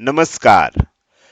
नमस्कार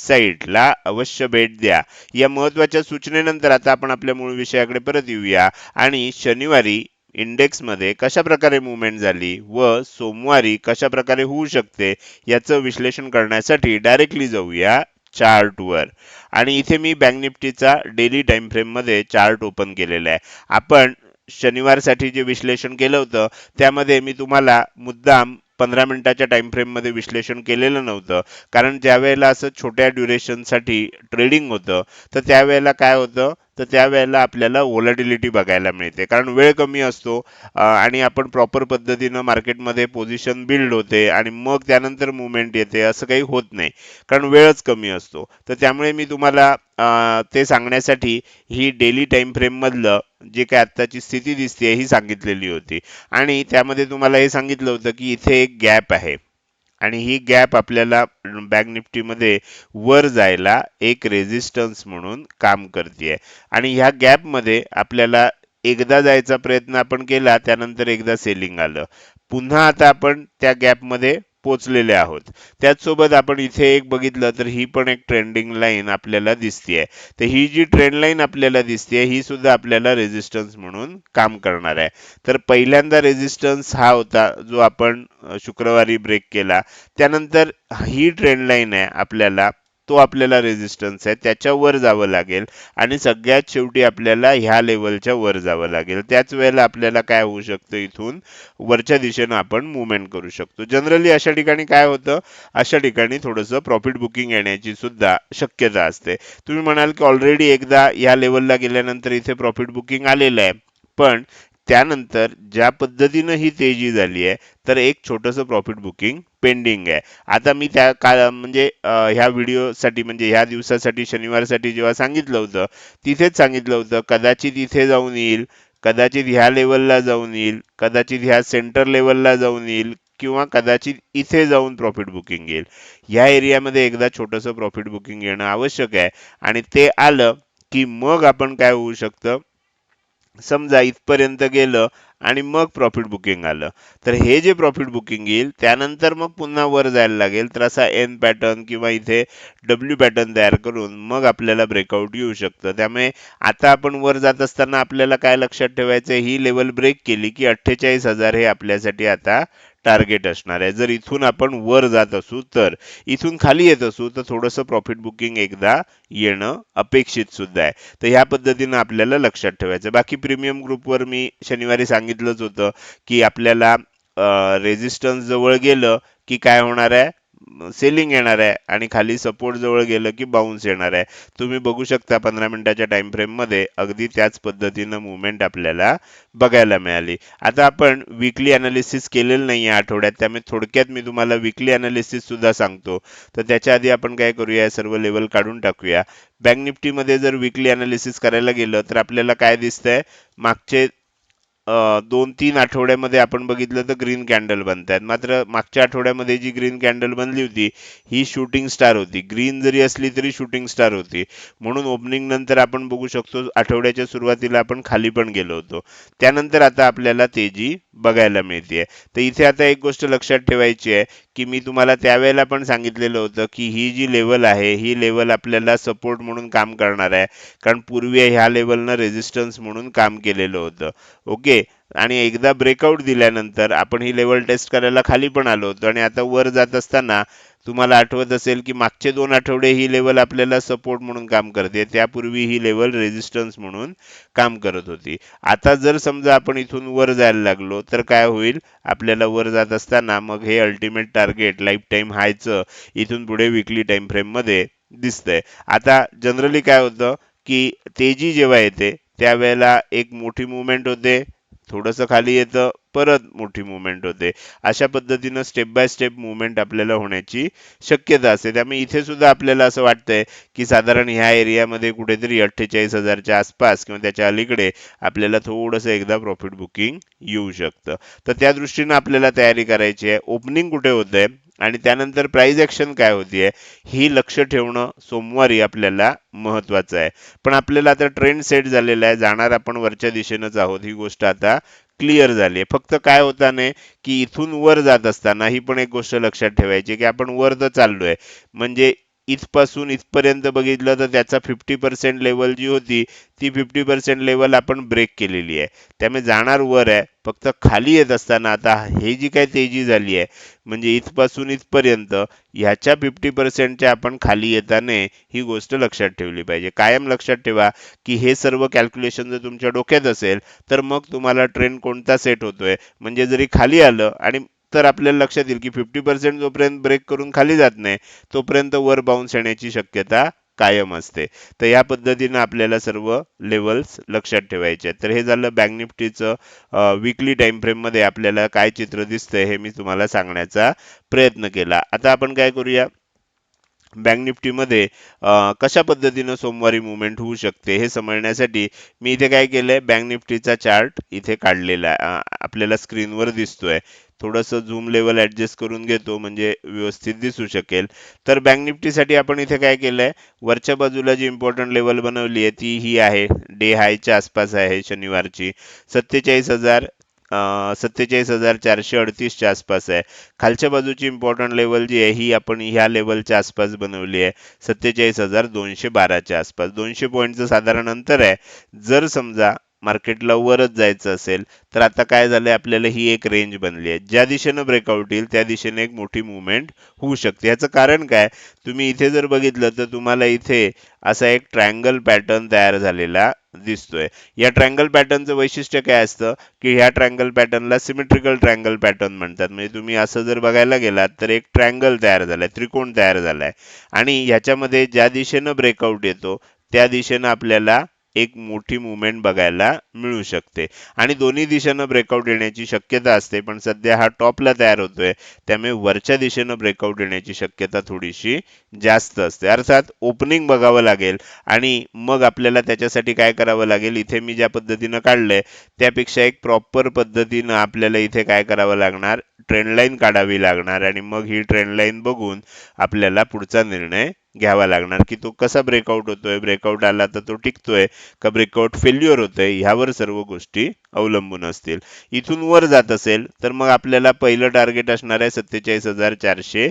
वेबसाईटला अवश्य भेट द्या. या महत्त्वाच्या सूचनेनंतर आता आपण आपल्या मूळ विषयाकडे परत येऊया. आणि शनिवारी इंडेक्समध्ये कशा प्रकारे मुवमेंट झाली व सोमवारी कशा प्रकारे होऊ शकते याचं विश्लेषण करण्यासाठी डायरेक्टली जाऊया चार्टवर. आणि इथे मी बँक निफ्टीचा डेली टाइम फ्रेममध्ये चार्ट ओपन केलेला आहे. आपण शनिवारसाठी जे विश्लेषण केलं होतं त्यामध्ये मी तुम्हाला मुद्दाम पंधरा मिनिटाच्या टाइम फ्रेममध्ये विश्लेषण केलेलं नव्हतं. कारण ज्यावेळेला असं छोट्या ड्युरेशनसाठी ट्रेडिंग होतं तर त्यावेळेला काय होतं? तर त्यावेळेला आपल्याला व्होलॅटिलिटी बघायला मिळते. कारण वेळ कमी असतो आणि आपण प्रॉपर पद्धतीनं मार्केटमध्ये पोझिशन बिल्ड होते आणि मग त्यानंतर मुवमेंट येते असं काही होत नाही. कारण वेळच कमी असतो. तर त्यामुळे मी तुम्हाला ते सांगण्यासाठी ही डेली टाईम फ्रेममधलं जे काय आत्ताची स्थिती दिसते ही सांगितलेली होती. आणि त्यामध्ये तुम्हाला हे सांगितलं होतं की इथे एक गॅप आहे. आणि ही गॅप आपल्याला बँक निफ्टीमध्ये वर जायला एक रेझिस्टन्स म्हणून काम करते आणि ह्या गॅपमध्ये आपल्याला एकदा जायचा प्रयत्न आपण केला त्यानंतर एकदा सेलिंग आलं. पुन्हा आता आपण त्या गॅपमध्ये पोचलेले आहोत. त्याचसोबत आपण इथे एक बघितलं तर ही पण एक ट्रेंडिंग लाईन आपल्याला दिसतीये. तर ही जी ट्रेंड लाईन आपल्याला दिसते ही सुद्धा आपल्याला रेझिस्टन्स म्हणून काम करणार आहे. तर पहिल्यांदा रेझिस्टन्स हा होता जो आपण शुक्रवारी ब्रेक केला. त्यानंतर ही ट्रेंड लाईन आहे आपल्याला तो आपल्याला रेझिस्टन्स आहे त्याच्यावर जावं लागेल. आणि सगळ्यात शेवटी आपल्याला ह्या लेवलच्या वर जावं लागेल. त्याच वेळेला आपल्याला काय होऊ शकतं इथून? वरच्या दिशेनं आपण मुवमेंट करू शकतो. जनरली अशा ठिकाणी काय होतं? अशा ठिकाणी थोडंसं प्रॉफिट बुकिंग येण्याची सुद्धा शक्यता असते. तुम्ही म्हणाल की ऑलरेडी एकदा या लेवलला गेल्यानंतर इथे प्रॉफिट बुकिंग आलेलं आहे. पण त्यानंतर ज्या पद्धतीनं ही तेजी झाली आहे तर एक छोटंसं प्रॉफिट बुकिंग पेंडिंग आहे. आता मी त्या का म्हणजे ह्या व्हिडिओसाठी म्हणजे ह्या दिवसासाठी शनिवारसाठी जेव्हा सांगितलं होतं तिथेच सांगितलं होतं कदाचित इथे जाऊन येईल कदाचित ह्या लेवलला जाऊन येईल कदाचित ह्या सेंटर लेवलला जाऊन येईल किंवा कदाचित इथे जाऊन प्रॉफिट बुकिंग येईल. ह्या एरियामध्ये एकदा छोटंसं प्रॉफिट बुकिंग येणं आवश्यक आहे. आणि ते आलं की मग आपण काय होऊ शकतं? समजा इथपर्यंत गेलं आणि मग प्रॉफिट बुकिंग आलं. तर हे जे प्रॉफिट बुकिंग येईल त्यानंतर मग पुन्हा वर जायला लागेल. तर असा एन पॅटर्न किंवा इथे डब्ल्यू पॅटर्न तयार करून मग आपल्याला ब्रेकआउट येऊ शकतं. त्यामुळे आता आपण वर जात असताना आपल्याला काय लक्षात ठेवायचं आहे, ही लेवल ब्रेक केली की अठ्ठेचाळीस हजार हे आपल्यासाठी आता टार्गेट असणार आहे. जर इथून आपण वर जात असू तर इथून खाली येत असू तर थोडंसं प्रॉफिट बुकिंग एकदा येणं अपेक्षित सुद्धा आहे. तर ह्या पद्धतीनं आपल्याला लक्षात ठेवायचं बाकी प्रीमियम ग्रुपवर मी शनिवारी सांगितलंच होतं की आपल्याला रेझिस्टन्स जवळ गेलं की काय होणार आहे? सेलिंग येणार आहे आणि खाली सपोर्ट जवळ गेलं की बाउन्स येणार आहे. तुम्ही बघू शकता पंधरा मिनिटाच्या टाइम फ्रेममध्ये अगदी त्याच पद्धतीनं मुवमेंट आपल्याला बघायला मिळाली. आता आपण विकली अनालिसिस केलेलं नाही या आठवड्यात त्यामुळे थोडक्यात मी तुम्हाला विकली अनालिसिस सुद्धा सांगतो. तर त्याच्या आधी आपण काय करूया सर्व लेवल काढून टाकूया. बँक निफ्टीमध्ये जर विकली अनालिसिस करायला गेलं तर आपल्याला काय दिसतंय? मागचे दोन तीन आठवड्यामध्ये आपण बघितलं तर ग्रीन कॅन्डल बनतायत. मात्र मागच्या आठवड्यामध्ये जी ग्रीन कॅन्डल बनली होती ही शूटिंग स्टार होती. ग्रीन जरी असली तरी शूटिंग स्टार होती. म्हणून ओपनिंग नंतर आपण बघू शकतो आठवड्याच्या सुरुवातीला आपण खाली पण गेलो होतो. त्यानंतर आता आपल्याला तेजी बघायला मिळते तर इथे आता एक गोष्ट लक्षात ठेवायची आहे की मी तुम्हाला त्यावेळेला पण सांगितलेलं होतं की ही जी लेवल आहे ही लेवल आपल्याला सपोर्ट म्हणून काम करणार आहे. कारण पूर्वी ह्या लेवलनं रेझिस्टन्स म्हणून काम केलेलं होतं. ओके आणि एकदा ब्रेकआउट दिल्यानंतर आपण ही लेवल टेस्ट करायला खाली पण आलो होतो आणि आता वर जात असताना तुम्हाला आठवत असेल की मागचे दोन आठवडे ही लेवल आपल्याला सपोर्ट म्हणून काम करते. त्यापूर्वी ही लेवल रेझिस्टन्स म्हणून काम करत होती. आता जर समजा आपण इथून वर जायला लागलो तर काय होईल? आपल्याला वर जात असताना मग हे अल्टिमेट टार्गेट लाईफ टाईम हायचं इथून पुढे विकली टाईम फ्रेममध्ये दिसतंय. आता जनरली काय होतं की तेजी जेव्हा येते त्यावेळेला एक मोठी मुवमेंट होते. थोडंसं खाली येतं परत मोठी मुवमेंट होते. अशा पद्धतीनं स्टेप बाय स्टेप मुवमेंट आपल्याला होण्याची शक्यता असते. त्यामुळे इथे सुद्धा आपल्याला असं वाटतंय की साधारण ह्या एरियामध्ये कुठेतरी अठ्ठेचाळीस हजारच्या आसपास किंवा त्याच्या अलीकडे आपल्याला थोडंसं एकदा प्रॉफिट बुकिंग येऊ शकतं. तर त्या दृष्टीनं आपल्याला तयारी करायची आहे. ओपनिंग कुठे होतंय? आणि त्यानंतर प्राईज ॲक्शन काय होतीये ही लक्ष ठेवणं सोमवारी आपल्याला महत्वाचं आहे. पण आपल्याला आता ट्रेंड सेट झालेला आहे जाणार आपण वरच्या दिशेनंच आहोत ही गोष्ट आता क्लिअर झाली आहे. फक्त काय होताने की इथून वर जात असताना ही पण एक गोष्ट लक्षात ठेवायची की आपण वर तर चाललोय. म्हणजे इथपासून इथपर्यंत बघितलं तर त्याचा फिफ्टी पर्सेंट लेवल जी होती ती फिफ्टी पर्सेंट लेवल आपण ब्रेक केलेली आहे. त्यामुळे जाणार वर आहे फक्त खाली येत असताना आता हे जी काय तेजी झाली आहे म्हणजे इथपासून इथपर्यंत ह्याच्या फिफ्टी पर्सेंटच्या आपण खाली येताना ही गोष्ट लक्षात ठेवली पाहिजे. कायम लक्षात ठेवा की हे सर्व कॅल्क्युलेशन जर तुमच्या डोक्यात असेल तर मग तुम्हाला ट्रेंड कोणता सेट होतोय? म्हणजे जरी खाली आलं आणि तर आपल्याला लक्षात येईल की फिफ्टी पर्सेंट जोपर्यंत ब्रेक करून खाली जात नाही तोपर्यंत वर बाउन्स येण्याची शक्यता कायम असते. तर या पद्धतीनं आपल्याला सर्व लेवल्स लक्षात ठेवायचे आहेत. तर हे झालं बँक निफ्टीचं विकली टाइम फ्रेममध्ये आपल्याला काय चित्र दिसतंय हे मी तुम्हाला सांगण्याचा प्रयत्न केला. आता आपण काय करूया? बँक निफ्टीमध्ये कशा पद्धतीनं सोमवारी मुवमेंट होऊ शकते हे समजण्यासाठी मी इथे काय केलंय बँक निफ्टीचा चार्ट इथे काढलेला आहे. आपल्याला स्क्रीनवर दिसतोय. थोडंसं झूम लेवल ॲडजस्ट करून घेतो म्हणजे व्यवस्थित दिसू शकेल. तर बँक निफ्टीसाठी आपण इथे काय केलं आहे वरच्या बाजूला जी इम्पॉर्टंट लेवल बनवली आहे ती ही आहे. डे हायच्या आसपास आहे शनिवारची. सत्तेचाळीस हजार सत्तेचाळीस हजार चारशे अडतीसच्या आसपास आहे. खालच्या बाजूची इम्पॉर्टंट लेवल जी आहे ही आपण ह्या लेवलच्या आसपास बनवली आहे. सत्तेचाळीस हजार दोनशे बाराच्या आसपास. दोनशे पॉईंटचं साधारण अंतर आहे. जर समजा मार्केटला वरच जायचं असेल तर आता काय झालंय आपल्याला ही एक रेंज बनली आहे. ज्या दिशेनं ब्रेकआउट येईल त्या दिशेने एक मोठी मुवमेंट होऊ शकते. याचं कारण काय? तुम्ही इथे जर बघितलं तर तुम्हाला इथे असा एक ट्रायंगल पॅटर्न तयार झालेला दिसतोय. या ट्रँगल पॅटर्नचं वैशिष्ट्य काय असतं? की ह्या ट्रँगल पॅटर्नला सिमेट्रिकल ट्रँगल पॅटर्न म्हणतात. म्हणजे तुम्ही असं जर बघायला गेलात तर एक ट्रँगल तयार झालाय त्रिकोण तयार झालाय. आणि ह्याच्यामध्ये ज्या दिशेनं ब्रेकआउट येतो त्या दिशेनं आपल्याला एक मोठी मुवमेंट बघायला मिळू शकते. आणि दोन्ही दिशेनं ब्रेकआउट येण्याची शक्यता असते पण सध्या हा टॉपला तयार होतोय. त्यामुळे वरच्या दिशेनं ब्रेकआउट येण्याची शक्यता थोडीशी जास्त असते. अर्थात ओपनिंग बघावं लागेल आणि मग आपल्याला त्याच्यासाठी काय करावं लागेल इथे मी ज्या पद्धतीनं काढलंय त्यापेक्षा एक प्रॉपर पद्धतीनं आपल्याला इथे काय करावं लागणार? ट्रेंडलाईन काढावी लागणार आणि मग ही ट्रेंडलाईन बघून आपल्याला पुढचा निर्णय घ्यावा लागणार की तो कसा ब्रेकआउट होतोय? ब्रेकआउट आला तर तो टिकतोय. का ब्रेकआउट फेल्युअर होतोय? ह्यावर सर्व गोष्टी अवलंबून असतील. इथून वर जात असेल तर मग आपल्याला पहिलं टार्गेट असणार आहे सत्तेचाळीस हजार चारशे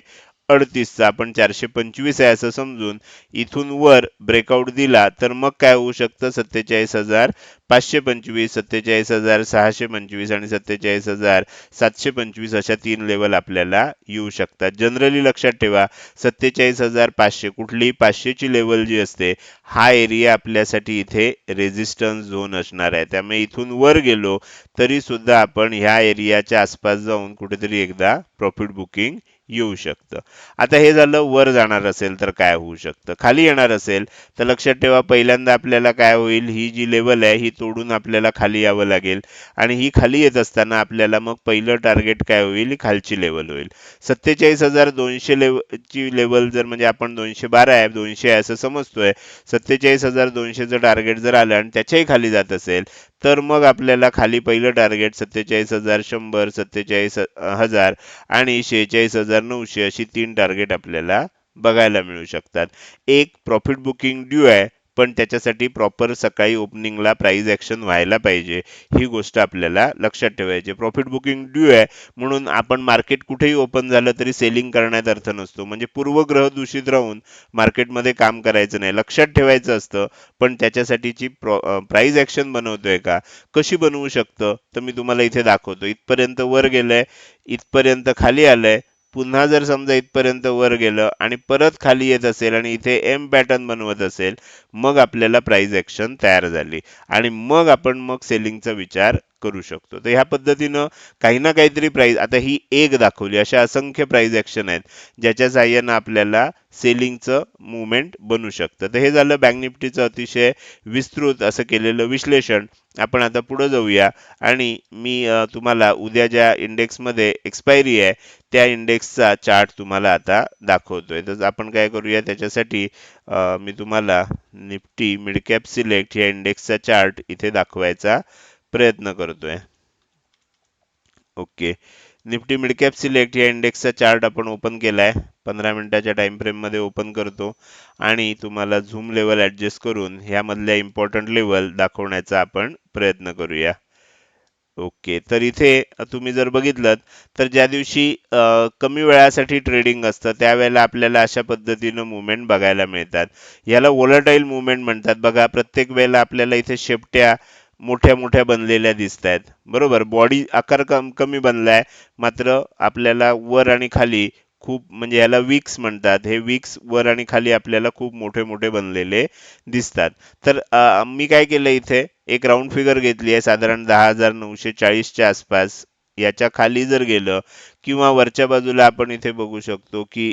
अडतीसचा आपण चारशे पंचवीस आहे असं समजून इथून वर ब्रेकआउट दिला तर मग काय होऊ शकतं? सत्तेचाळीस हजार पाचशे पंचवीस सत्तेचाळीस हजार सहाशे पंचवीस आणि सत्तेचाळीस हजार सातशे पंचवीस अशा तीन लेवल आपल्याला येऊ शकतात. जनरली लक्षात ठेवा सत्तेचाळीस हजार पाचशे कुठली पाचशेची लेवल जी असते हा एरिया आपल्यासाठी इथे रेजिस्टन्स झोन असणार आहे. त्यामुळे इथून वर गेलो तरी सुद्धा आपण ह्या एरियाच्या आसपास जाऊन कुठेतरी एकदा प्रॉफिट बुकिंग येऊ शकतं. आता हे झालं वर जाणार असेल तर काय होऊ शकतं? खाली येणार असेल तर लक्षात ठेवा पहिल्यांदा आपल्याला काय होईल ही जी लेवल आहे ही तोडून आपल्याला खाली यावं लागेल. आणि ही खाली येत असताना आपल्याला मग पहिलं टार्गेट काय होईल? ही खालची लेवल होईल. सत्तेचाळीस हजार दोनशे लेवल ची लेवल जर म्हणजे आपण दोनशे बारा आहे दोनशे आहे असं समजतोय सत्तेचाळीस हजार दोनशेचं टार्गेट जर आलं आणि त्याच्याही खाली जात असेल तर मग आपल्याला खाली पहिलं टार्गेट सत्तेचाळीस हजार शंभर सत्तेचाळीस हजार आणि शेहेचाळीस हजार नऊशे अशी तीन टार्गेट आपल्याला बघायला मिळू शकतात. एक प्रॉफिट बुकिंग ड्यू आहे. पण त्याच्यासाठी प्रॉपर सकाळी ओपनिंगला प्राईज ॲक्शन व्हायला पाहिजे. ही गोष्ट आपल्याला लक्षात ठेवायची. प्रॉफिट बुकिंग ड्यू आहे. म्हणून आपण मार्केट कुठेही ओपन झालं तरी सेलिंग करण्यात अर्थ नसतो. म्हणजे पूर्वग्रह दूषित राहून मार्केटमध्ये काम करायचं नाही. लक्षात ठेवायचं असतं. पण त्याच्यासाठीची प्राईज ॲक्शन बनवतोय का? कशी बनवू शकतं? तर मी तुम्हाला इथे दाखवतो. इथपर्यंत वर गेलंय. इथपर्यंत खाली आलंय. पुन्हा जर समजा इथपर्यंत वर गेलं आणि परत खाली येत असेल आणि इथे एम पॅटर्न बनवत असेल मग आपल्याला प्राइस ऍक्शन तयार झाली. आणि मग आपण मग सेलिंगचा विचार करू शकतो. तर ह्या पद्धतीनं काही ना काहीतरी प्राईज आता ही एक दाखवली अशा असंख्य प्राईज ऍक्शन आहेत ज्याच्या साह्यानं आपल्याला सेलिंगचं मुवमेंट बनू शकतं. तर हे झालं बँक निफ्टीचं अतिशय विस्तृत असं केलेलं विश्लेषण. आपण आता पुढं जाऊया आणि मी तुम्हाला उद्या ज्या इंडेक्समध्ये एक्सपायरी आहे त्या इंडेक्सचा चार्ट तुम्हाला आता दाखवतोय. तर आपण काय करूया त्याच्यासाठी मी तुम्हाला निफ्टी मिडकॅप सिलेक्ट या इंडेक्सचा चार्ट इथे दाखवायचा प्रयत्न करतोय. ओके. निफ्टी मिडकॅप सिलेक्ट या इंडेक्सचा चार्ट आपण ओपन केलाय. पंधरा मिनिटाच्या टाइम फ्रेममध्ये ओपन करतो. आणि तुम्हाला झूम लेवल ॲडजस्ट करून ह्यामधल्या इम्पॉर्टंट लेवल दाखवण्याचा आपण प्रयत्न करूया. ओके. तर इथे तुम्ही जर बघितलं तर ज्या दिवशी कमी वेळासाठी ट्रेडिंग असतं त्यावेळेला आपल्याला अशा पद्धतीनं मुवमेंट बघायला मिळतात. याला वोलटाईल मुवमेंट म्हणतात. बघा प्रत्येक वेळेला आपल्याला इथे शेपट्या मोठ्या मोठ्या बनलेल्या दिसत आहेत बरोबर? बॉडी आकार कम कमी बनलाय. मात्र आपल्याला वर आणि खाली खूप म्हणजे याला विक्स म्हणतात. हे विक्स वर आणि खाली आपल्याला खूप मोठे मोठे बनलेले दिसतात. तर मी काय केलं इथे? एक राऊंड फिगर घेतली आहे. साधारण दहा हजार नऊशे चाळीसच्या आसपास. याच्या खाली जर गेलं किंवा वरच्या बाजूला आपण इथे बघू शकतो की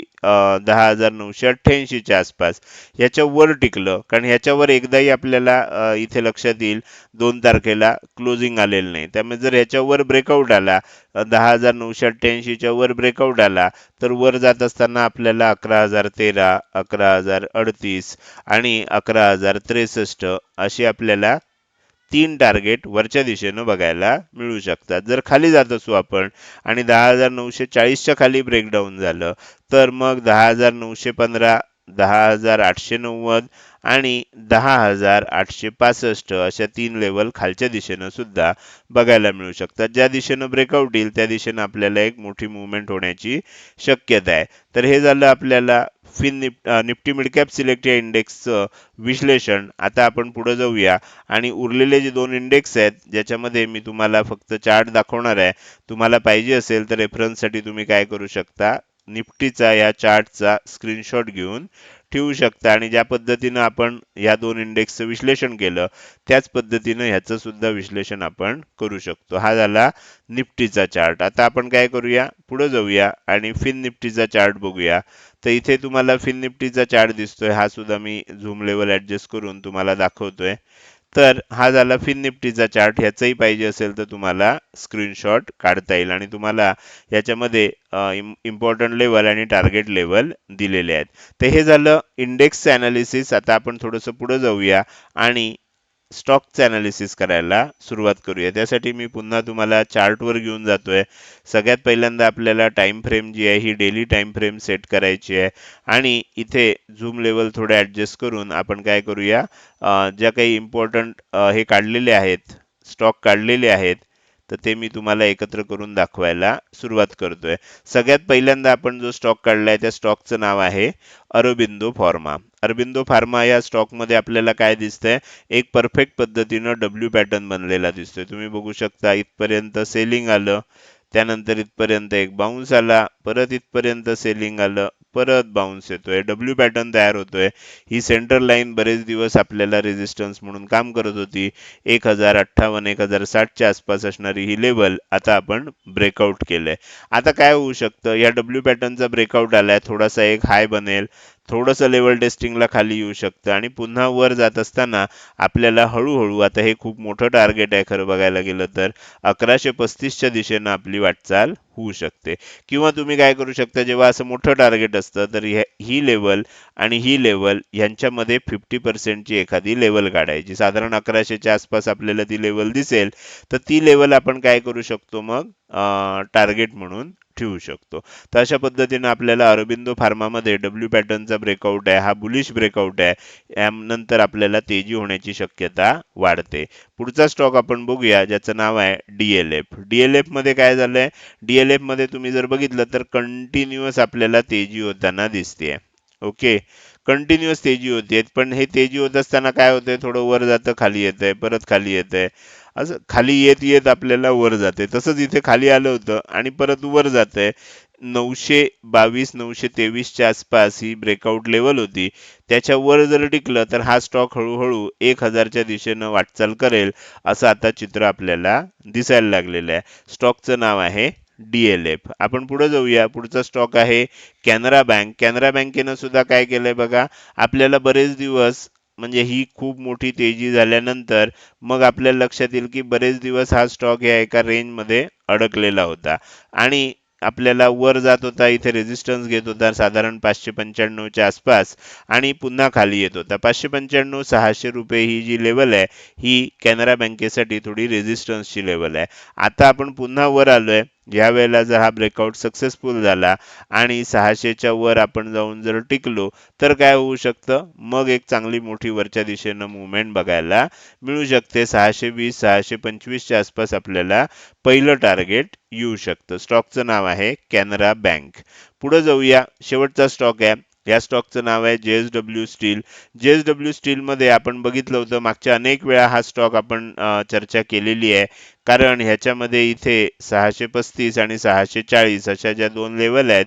दहा हजार नऊशे अठ्ठ्याऐंशीच्या आसपास याच्यावर टिकलं. कारण ह्याच्यावर एकदाही आपल्याला इथे लक्षात येईल दोन तारखेला क्लोजिंग आलेलं नाही. त्यामुळे जर ह्याच्यावर ब्रेकआउट आला दहा हजार नऊशे अठ्ठ्याऐंशीच्या वर ब्रेकआउट आला तर वर जात असताना आपल्याला अकरा हजार तेरा अकरा हजार अडतीस आणि अकरा हजार त्रेसष्ट अशी आपल्याला तीन टार्गेट वरच्या दिशेनं बघायला मिळू शकतात. जर खाली जात असू आपण आणि दहा हजार नऊशे चाळीसच्या खाली ब्रेकडाऊन झालं तर मग दहा हजार नऊशे पंधरा दहा हजार आठशे नव्वद आणि दहा हजार आठशे पासष्ट अशा तीन लेवल खालच्या दिशेनं सुद्धा बघायला मिळू शकतात. ज्या दिशेनं ब्रेकआउट येईल त्या दिशेनं आपल्याला एक मोठी मुवमेंट होण्याची शक्यता आहे. तर हे झालं आपल्याला फिन निप निफ्टी मिडकॅप सिलेक्ट या इंडेक्सचं विश्लेषण. आता आपण पुढे जाऊया. आणि उरलेले जे दोन इंडेक्स आहेत ज्याच्यामध्ये मी तुम्हाला फक्त चार्ट दाखवणार आहे तुम्हाला पाहिजे असेल तर रेफरन्ससाठी तुम्ही काय करू शकता? निफ्टीचा या चार्टचा स्क्रीनशॉट घेऊन ठेवू शकता. आणि ज्या पद्धतीनं आपण या दोन इंडेक्सचं विश्लेषण केलं त्याच पद्धतीनं ह्याचं सुद्धा विश्लेषण आपण करू शकतो. हा झाला निफ्टीचा चार्ट. आता आपण काय करूया? पुढे जाऊया आणि फिन निफ्टीचा चार्ट बघूया. तर इथे तुम्हाला फिन निफ्टीचा चार्ट दिसतोय. हा सुद्धा मी झूम लेवल ऍडजस्ट करून तुम्हाला दाखवतोय. तर हा झाला फिन निफ्टीचा चार्ट. ह्याचाही पाहिजे असेल तर तुम्हाला स्क्रीनशॉट काढता येईल आणि तुम्हाला याच्यामध्ये इम्पॉर्टंट लेवल आणि टार्गेट लेवल दिलेले आहेत. तर हे झालं इंडेक्सचं अनालिसिस आता आपण थोडंसं पुढं जाऊया आणि स्टॉकचं अनालिसिस करायला सुरुवात करूया. त्यासाठी मी पुन्हा तुम्हाला चार्टवर घेऊन जातोय. सगळ्यात पहिल्यांदा आपल्याला टाइम फ्रेम जी आहे ही डेली टाइम फ्रेम सेट करायची आहे. आणि इथे झूम लेवल थोडे ॲडजस्ट करून आपण काय करूया? ज्या काही इम्पॉर्टंट हे काढलेले आहेत स्टॉक काढलेले आहेत तर ते मी तुम्हाला एकत्र करून दाखवायला सुरुवात करतोय. सगळ्यात पहिल्यांदा आपण जो स्टॉक काढलाय त्या स्टॉकचं नाव आहे अरबिंदो फार्मा. अरबिंदो फार्मा या स्टॉकमध्ये आपल्याला काय दिसतंय? एक परफेक्ट पद्धतीनं डब्ल्यू पॅटर्न बनलेला दिसतोय. तुम्ही बघू शकता इथपर्यंत सेलिंग आलं त्यानंतर इथपर्यंत एक बाउन्स आला परत इथपर्यंत सेलिंग आलं परत बाउन्स येतोय. डब्ल्यू पॅटर्न तयार होतोय. ही सेंटर लाईन बरेच दिवस आपल्याला रेजिस्टन्स म्हणून काम करत होती. एक हजार अठ्ठावन्न एक हजार साठच्या आसपास असणारी ही लेवल आता आपण ब्रेकआउट केलंय. आता काय होऊ शकतं? या डब्ल्यू पॅटर्नचा ब्रेकआउट आलाय थोडासा एक हाय बनेल. थोडंसं लेवल टेस्टिंगला खाली येऊ शकतं. आणि पुन्हा वर जात असताना आपल्याला हळूहळू आता हे खूप मोठं टार्गेट आहे खरं बघायला गेलं तर अकराशे पस्तीसच्या दिशेनं आपली वाटचाल होऊ शकते. किंवा तुम्ही काय करू शकता जेव्हा असं मोठं टार्गेट असतं तर ही लेवल आणि ही लेवल यांच्यामध्ये फिफ्टी पर्सेंटची एखादी लेवल काढायची. साधारण अकराशेच्या आसपास आपल्याला ती लेवल दिसेल तर ती लेवल आपण काय करू शकतो मग? टार्गेट म्हणून ठेवू शकतो. तर अशा पद्धतीनं आपल्याला अरबिंदो फार्मामध्ये डब्ल्यू पॅटर्नचा ब्रेकआउट आहे हा बुलिश ब्रेकआउट आहे. यानंतर आपल्याला तेजी होण्याची शक्यता वाढते. पुढचा स्टॉक आपण बघूया ज्याचं नाव आहे डीएलएफ डीएलएफमध्ये काय झालंय? डीएलएफमध्ये तुम्ही जर बघितलं तर कंटिन्युअस आपल्याला तेजी होताना दिसते ओके कंटिन्युअस तेजी होते. पण हे तेजी होत असताना काय होतंय? थोडं वर जातं खाली येतंय परत खाली येतंय. असं खाली येत येत आपल्याला वर जाते. तसंच इथे खाली आलं होतं आणि परत वर जातंय. नऊशे बावीस नऊशे तेवीसच्या आसपास ही ब्रेकआउट लेवल होती. त्याच्या वर जर टिकलं तर हा स्टॉक हळूहळू एक हजारच्या दिशेनं वाटचाल करेल असं आता चित्र आपल्याला दिसायला लागलेलं आहे. स्टॉकचं नाव आहे डीएलएफ आपण पुढे जाऊया. पुढचा स्टॉक आहे कॅनरा बँक. कॅनरा बँकेनं सुद्धा काय केलंय बघा? आपल्याला बरेच दिवस म्हणजे ही खूप मोठी तेजी झाल्यानंतर मग आपल्या लक्षात येईल की बरेच दिवस हा स्टॉक या एका रेंजमध्ये अडकलेला होता. आणि आपल्याला वर जात होता इथे रेजिस्टन्स घेत होता साधारण पाचशे पंच्याण्णवच्या आसपास आणि पुन्हा खाली येत होता. पाचशे पंच्याण्णव सहाशे रुपये ही जी लेवल आहे ही कॅनरा बँकेसाठी थोडी रेजिस्टन्सची लेवल आहे. आता आपण पुन्हा वर आलोय. या वेळेला जर हा ब्रेकआउट सक्सेसफुल झाला आणि सहाशेच्या वर आपण जाऊन जर टिकलो तर काय होऊ शकतं? मग एक चांगली मोठी वरच्या दिशेनं मुवमेंट बघायला मिळू शकते. सहाशे वीस सहाशे पंचवीसच्या आसपास आपल्याला पहिलं टार्गेट येऊ शकतं. स्टॉकचं नाव आहे कॅनरा बँक. पुढे जाऊया. शेवटचा स्टॉक आहे. या स्टॉकचं नाव आहे J S W steel. J S W स्टीलमध्ये आपण बघितलं होतं मागच्या अनेक वेळा हा स्टॉक आपण चर्चा केलेली आहे. कारण ह्याच्यामध्ये इथे सहाशे पस्तीस आणि सहाशे चाळीस अशा ज्या दोन लेवल आहेत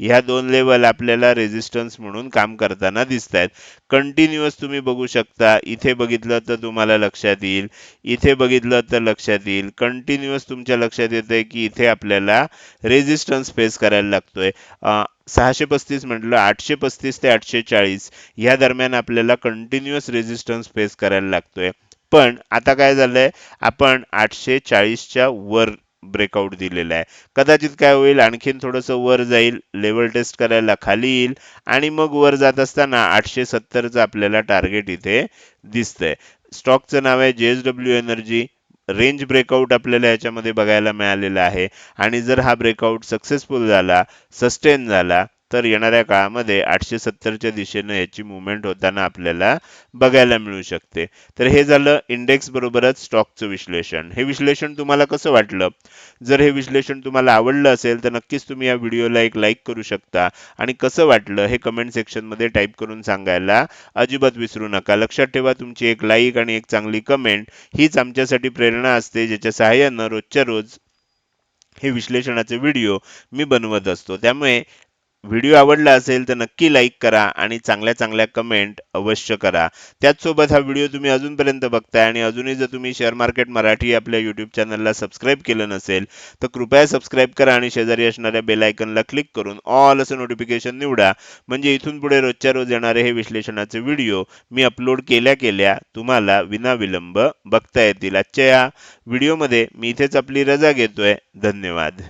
ह्या दोन लेवल आपल्याला रेजिस्टन्स म्हणून काम करताना दिसत आहेत कंटिन्युअस तुम्ही बघू शकता. इथे बघितलं तर तुम्हाला लक्षात येईल. इथे बघितलं तर लक्षात येईल. कंटिन्युअस तुमच्या लक्षात येतंय की इथे आपल्याला रेजिस्टन्स फेस करायला लागतोय. सहाशे पस्तीस म्हटलं आठशे पस्तीस ते आठशे चाळीस ह्या दरम्यान आपल्याला कंटिन्युअस रेझिस्टन्स फेस करायला लागतोय. पण आता काय झालंय? आपण आठशे चाळीसच्या वर ब्रेकआउट दिलेला आहे. कदाचित काय होईल आणखीन थोडंसं वर जाईल लेवल टेस्ट करायला खाली येईल आणि मग वर जात असताना आठशे सत्तरचं आपल्याला टार्गेट इथे दिसतंय. स्टॉकचं नाव आहे J S W energy range breakout आपल्याला याच्यामध्ये बघायला मिळालेला आहे. आणि जर हा ब्रेकआउट सक्सेसफुल झाला सस्टेन झाला तर येणाऱ्या काळामध्ये आठशे सत्तरच्या दिशेनं याची मुवमेंट होताना आपल्याला बघायला मिळू शकते. तर हे झालं इंडेक्स बरोबरच स्टॉकचं विश्लेषण. हे विश्लेषण तुम्हाला कसं वाटलं? जर हे विश्लेषण तुम्हाला आवडलं असेल तर नक्कीच तुम्ही या व्हिडिओला एक लाईक करू शकता. आणि कसं वाटलं हे कमेंट सेक्शनमध्ये टाईप करून सांगायला अजिबात विसरू नका. लक्षात ठेवा तुमची एक लाईक आणि एक चांगली कमेंट हीच आमच्यासाठी प्रेरणा असते ज्याच्या सहाय्यानं रोजच्या रोज हे विश्लेषणाचे व्हिडिओ मी बनवत असतो. त्यामुळे व्हिडिओ आवडला असेल तर नक्की लाईक करा आणि चांगल्या चांगल्या कमेंट अवश्य करा. त्याचसोबत हा व्हिडिओ तुम्ही अजूनपर्यंत बघताय आणि अजूनही जर तुम्ही शेअर मार्केट मराठी आपल्या यूट्यूब चॅनलला सबस्क्राईब केलं नसेल तर कृपया सबस्क्राईब करा आणि शेजारी असणाऱ्या बेल आयकनला क्लिक करून ऑल असं नोटिफिकेशन निवडा. म्हणजे इथून पुढे रोजच्या रोज येणारे हे विश्लेषणाचे व्हिडिओ मी अपलोड केल्या केल्या तुम्हाला विनाविलंब बघता येतील. आजच्या या व्हिडिओमध्ये मी इथेच आपली रजा घेतोय. धन्यवाद.